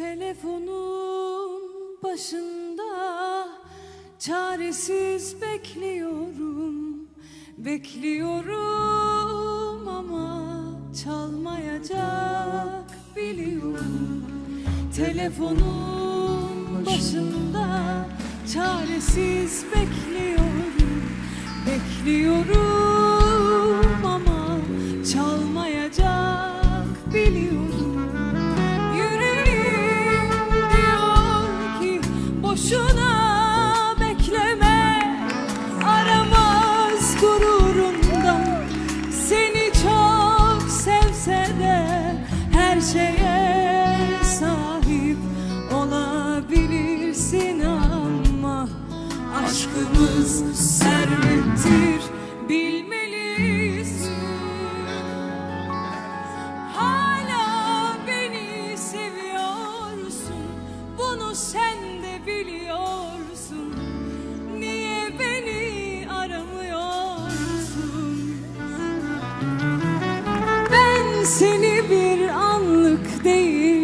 Telefonun başında çaresiz bekliyorum. Bekliyorum ama çalmayacak biliyorum. Telefonun başında çaresiz bekliyorum. Bekliyorum ama çalmayacak biliyorum boşuna bekleme. Aramaz gururumdan seni çok sevse Her şeye sahip olabilirsin ama Aşkımız servettir bilmelisin. Hala beni seviyorsun. Bunu sen seni bir anlık değil